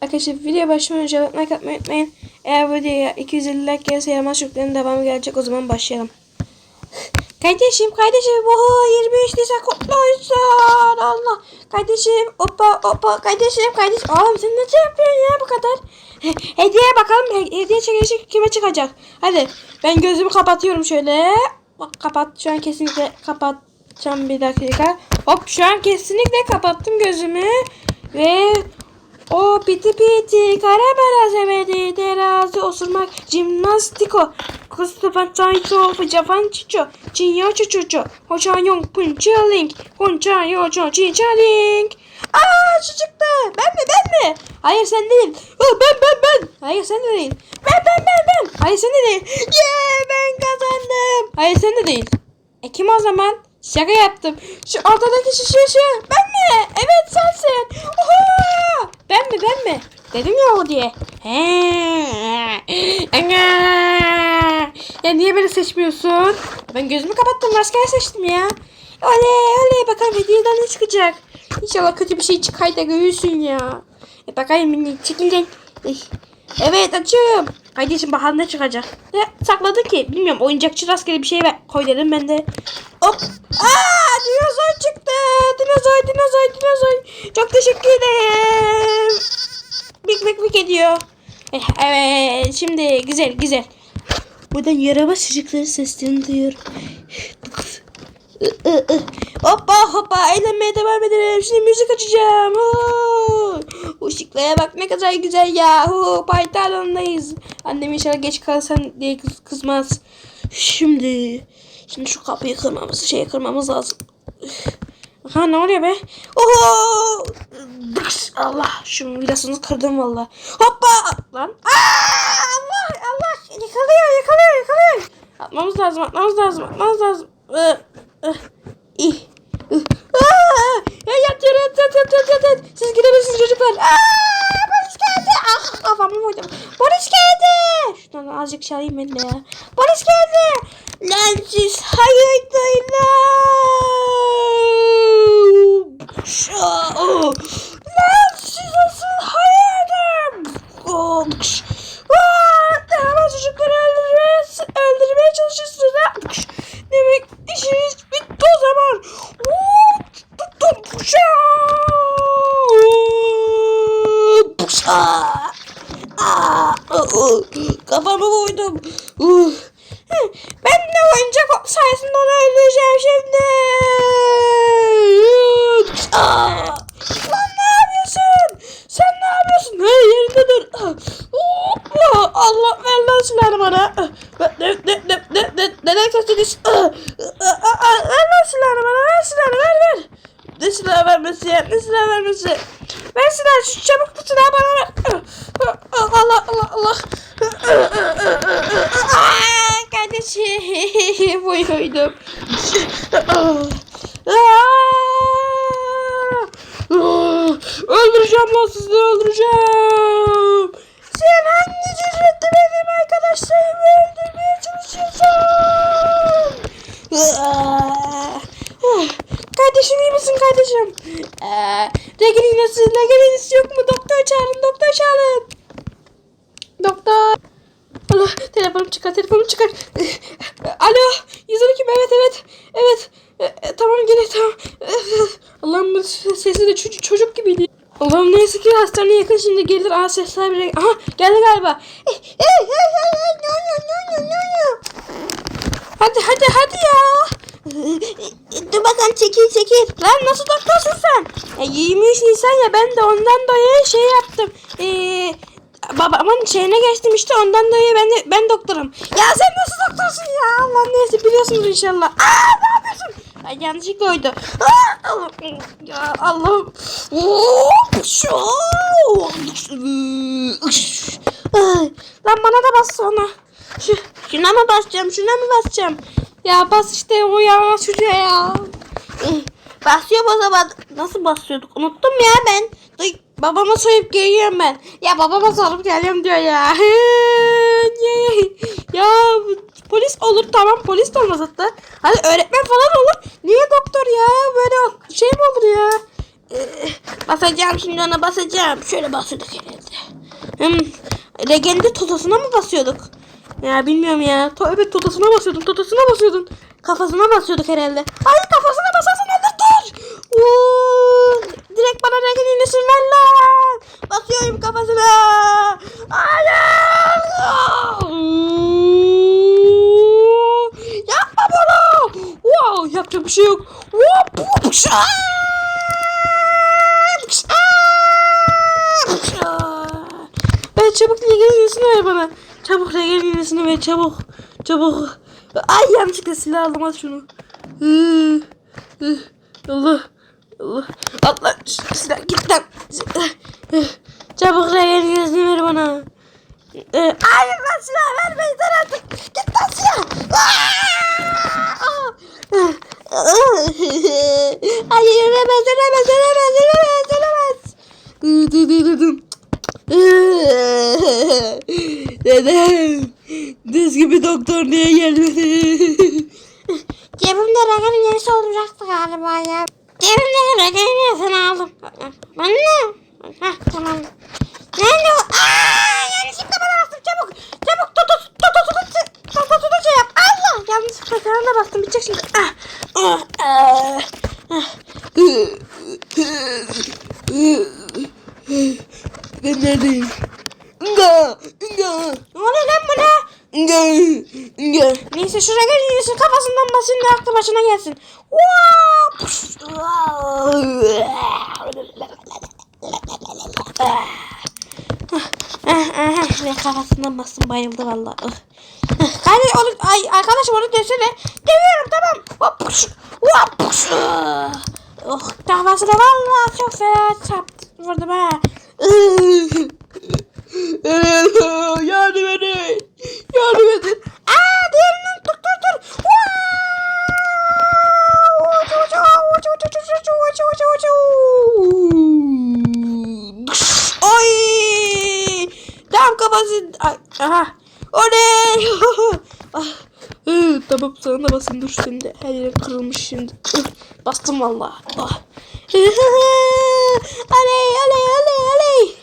Arkadaşlar video başlamadan önce like atmayı unutmayın. Eğer videoya 250 like gelirse yaramaz çocukların devamı gelecek. O zaman başlayalım. Kardeşim kardeşim bu 23 Nisan kutlu olsun. Allah. Kardeşim hoppa hoppa kardeşim kardeşim. Oğlum sen ne yapıyorsun ya bu kadar? Hediye bakalım he- hediye çekilişi kime çıkacak? Hadi ben gözümü kapatıyorum şöyle. Bak kapat şu an kesinlikle kapatacağım bir dakika. Hop şu an kesinlikle kapattım gözümü. Ve o piti piti karabara sevedi terazi osurmak jimnastiko. Kustupan çayço fıcapan çiço çiyo çuçuço hoşan yong pun çiling hun çayo ço çi çaling. Aa şu çıktı. Ben mi ben mi? Hayır sen değil. Ben ben ben. Hayır sen de değil. Ben ben ben ben. Hayır sen de değil. Yeah ben kazandım. Hayır sen de değil. E kim o zaman? Şaka yaptım. Şu ortadaki şişe şu. Ben mi? Evet sensin. Oha! Ben mi ben mi? Dedim ya o diye. Ya niye beni seçmiyorsun? Ben gözümü kapattım. Rastgele seçtim ya. Oley oley bakalım hediyeden ne çıkacak? İnşallah kötü bir şey çıkar da görürsün ya. E bakayım minik çekilin. Eh. Evet açıyorum. Bakalım ne çıkacak. Ne sakladı ki? Bilmiyorum oyuncakçı rastgele bir şey ver. koy dedim ben de. Hop. Aa dinozor çıktı. Dinozor dinozor dinozor. Çok teşekkür ederim. Bik bik bik ediyor. Eh, Evet şimdi güzel güzel. Buradan yarama çocukların seslerini duyuyorum. Hoppa hoppa eğlenmeye devam edelim. Şimdi müzik açacağım. Işıklara bak ne kadar güzel ya. Alanındayız. Annem inşallah geç kalsan diye kız, kızmaz. Şimdi şimdi şu kapıyı kırmamız şey kırmamız lazım. Ha ne oluyor be? Oho! Allah şu vidasını kırdım valla. Hoppa! Lan. Aa! Allah Allah yakalıyor yakalıyor yakalıyor. Atmamız lazım atmamız lazım atmamız lazım. Ee, eh, ih! Ya yat yere yat yat yat yat yat. Siz gidebilirsiniz çocuklar. Aa! Polis geldi. Ah kafamı vurdum. Polis Şuradan azıcık çalayım ben de ya. Polis geldi. Lan siz hayırdır lan. Lan siz asıl hayırdır. Oh, kış. Aa, Hemen çocukları öldürmeye, öldürmeye çalışıyorsunuz ha. Kış. Demek işiniz bitti o zaman. Oo, Tuttum. Puşa. Puşa. Aa, aa, kafamı vurdum. Uh. Ben de oyuncak sayesinde onu öldüreceğim şimdi. Aa. Lan ne yapıyorsun? Sen ne yapıyorsun? Hey yerinde dur. Allah ver lan bana. Ne ne ne ne ne neden kaçtınız? Ver lan silahını bana. Ver silahını ver ver. Ne silah vermesi ya? Ne silah vermesi? Ver silahı şu çabuk bu silahı bana ver. Allah Allah Allah. Kardeşim uyuydum. Öldüreceğim lan sizi öldüreceğim. Sen hangi cüretle benim arkadaşlarımı öldürmeye çalışıyorsun? Kardeşim iyi misin kardeşim? Ee, Regelinası, Regelinası yok mu? Doktor çağırın, doktor çağırın. Doktor. Allah telefonum çıkar telefonum çıkar. Alo 112 evet evet evet. E, tamam gene tamam. Allah'ım bu sesi de çocuk, çocuk gibiydi. Allah'ım neyse ki hastane yakın şimdi gelir. Aa sesler bile. Aha geldi galiba. Eh, eh, eh, eh, eh. Hadi hadi hadi ya. Dur bakalım çekil çekil. Lan nasıl doktorsun sen? E, 23 Nisan ya ben de ondan dolayı şey yaptım. Eee babamın şeyine geçtim işte ondan dolayı ben de, ben doktorum. Ya sen nasıl doktorsun ya? Allah neyse biliyorsunuz inşallah. Aa ne yapıyorsun? Ay yanlışlıkla oydu. Aa, Allah, Lan bana da bas sonra. Şu, şuna mı basacağım? Şuna mı basacağım? Ya bas işte o yalan çocuğa ya. Basıyorum o zaman. Nasıl basıyorduk? Unuttum ya ben. Duy, babama soyup geliyorum ben. Ya babama sorup geliyorum diyor ya. ya polis olur tamam polis de olmaz hatta. Hadi öğretmen falan olur. Niye doktor ya? Böyle şey mi olur ya? Ee, basacağım şimdi ona basacağım. Şöyle basıyorduk herhalde. Hmm, legende totosuna mı basıyorduk? Ya bilmiyorum ya. To evet totosuna basıyordun. Totosuna basıyordun. Kafasına basıyorduk herhalde. Ay kafasına basarsan öldürdür. Oo, direkt bana legende inesin ver lan. Basıyorum kafasına. Hayır. Yapma bunu. Wow, yapacak bir şey yok. Wow, bu- şaa! Ben çabuk Legen'in iğnesini ver bana. Çabuk Legen'in iğnesini ver çabuk. Çabuk. Ay yanlışlıkla silah aldım at şunu. Allah. Atla şuradan git lan. Çabuk reyen gözünü ver bana. E, Hayır lan silah vermeyin sen artık. Git lan silah. Hayır yürümez yürümez yürümez yürümez yürümez. Dedem. Düz gibi doktor niye gelmedi? Cebimde rakam yarısı olacaktı galiba ya. Yemin ederim ödevimi sana aldım. Anne. Hah tamam. Nerede o? Aaa yanlışlıkla bana bastım çabuk. Çabuk Toto Toto Toto Toto şey yap. Allah yanlışlıkla sana da bastım bitecek şimdi. Neyse şu raganın yenisi kafasından basayım da aklı başına gelsin. Ah, ah, ah. Ve kafasından bastım bayıldı valla. Ah. Ah, Kardeş onu, ay, arkadaşım onu dövsene. Dövüyorum tamam. Hop, hop. Ah. Oh, kafasına valla çok fena çarptı. Vurdum ha. Ah. Yardım edin. Yardım edin. Aa diğerinden dur dur dur. Oy! Tam kafası. Ay, aha. Oley! ah. Hı, tamam sana da basın dur senin her yerin kırılmış şimdi. Bastım valla. Ah. aley aley aley aley.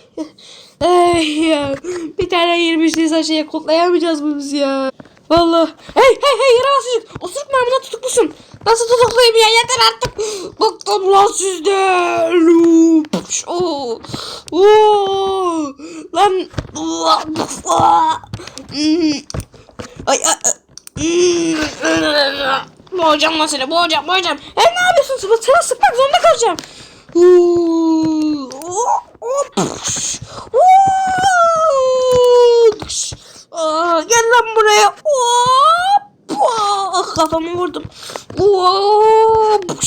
Ay ya. Bir tane 23 Nisan şeye kutlayamayacağız mı biz ya? Valla. Hey hey hey yere basıcık. Osuruk tutuklusun. Nasıl tutukluyum ya yeter artık. Bıktım lan sizden. Puş, Oo. Oo. Lan. Ay ay. Boğacağım lan seni boğacağım boğacağım. Hey ne yapıyorsun sıvı? Sana sıkmak zorunda kalacağım. Oo. Oo. Oo. Gel lan buraya. Hop. Ah, Kafamı vurdum. Wow.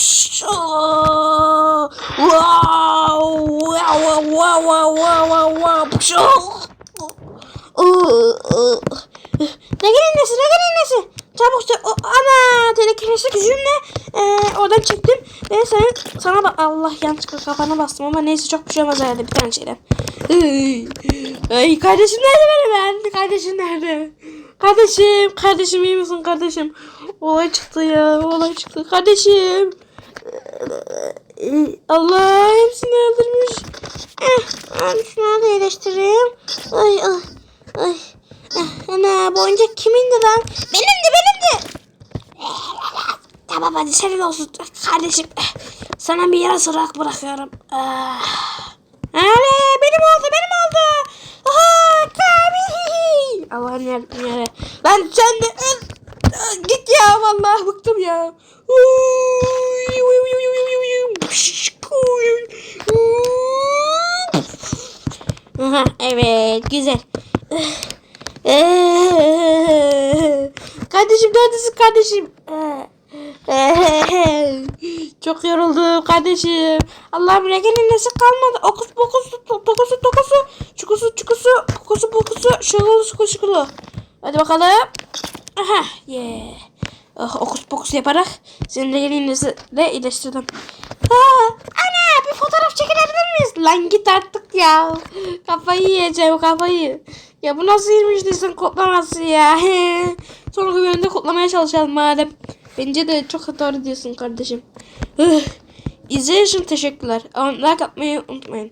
Wow wow wow wow wow. Ne gelin nesi ne gelin nesi? Çabuk çabuk. O, ana telekinetik gücümle e, oradan çektim ve sen sana bak Allah yanlışlıkla kafana bastım ama neyse çok bir şey olmaz herhalde bir tane şeyden. Ay kardeşim nerede benim ben? Kardeşim nerede? Kardeşim, kardeşim iyi misin kardeşim? Olay çıktı ya, olay çıktı. Kardeşim. Allah hepsini öldürmüş. Eh, şunu da iyileştireyim. Ay ay ay. Eh, Ana bu oyuncak kimindi lan? Benimdi benimdi. Tamam hadi senin olsun kardeşim. Eh, Sana bir yere sırak bırakıyorum. Ah. Ali benim oldu benim oldu. Aha kabi. Allah'ım yarabbim ya. Ben sen de öl. Git ya vallahi bıktım ya. Aha, evet güzel. kardeşim neredesin kardeşim? Çok yoruldum kardeşim. Allah'ım ne gelin nesi kalmadı. Okus pokusu dokusu dokusu çukusu çukusu pokusu pokusu şıkılı şıkılı şıkılı. Hadi bakalım. Aha yeah. Oh, okus pokus yaparak senin de gelin nesi de iyileştirdim. Aa, ana bir fotoğraf çekilebilir miyiz? Lan git artık ya. Kafayı yiyeceğim kafayı. Ya bu nasıl 23 Nisan kutlaması ya. Sonraki bölümde kutlamaya çalışalım madem. Bence de çok doğru diyorsun kardeşim. İzlediğiniz için teşekkürler. Like atmayı unutmayın.